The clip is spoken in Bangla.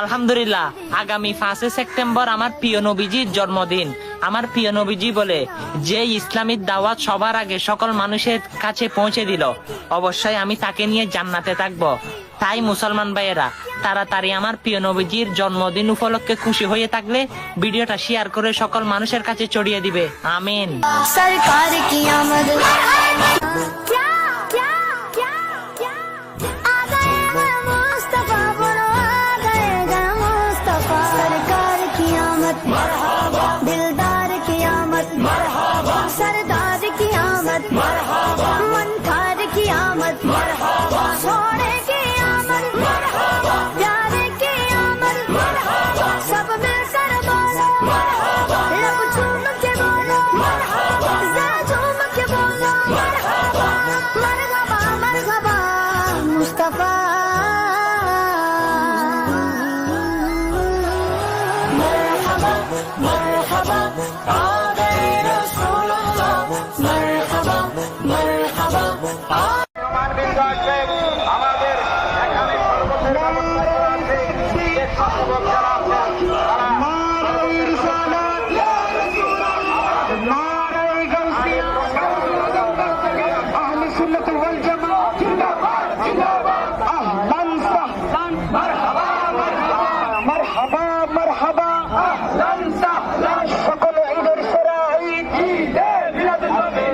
আলহামদুলিল্লাহ, আগামী পাঁচে সেপ্টেম্বর আমার প্রিয় নবীজির জন্মদিন। আমার প্রিয় নবীজি বলে, যে ইসলামিক দাওয়াত সবার আগে সকল মানুষের কাছে পৌঁছে দিল, অবশ্যই আমি তাকে নিয়ে জান্নাতে থাকব। তাই মুসলমান ভাইয়েরা, তাড়াতাড়ি আমার প্রিয় নবীজির জন্মদিন উপলক্ষে খুশি হয়ে থাকলে ভিডিওটা শেয়ার করে সকল মানুষের কাছে চড়িয়ে দিবে। আমিন। دلدار کی آمد مرحبا سردار کی آمد مرحبا منتھار کی آمد مرحبا سونے کی آمد مرحبا پیارے کی آمد مرحبا سب مل کر بولو مرحبا لب چوم کے مرحبا عاد رسول الله مرحبا مرحبا আমাদের এখানে সর্বশেষ والجماعة Gracias,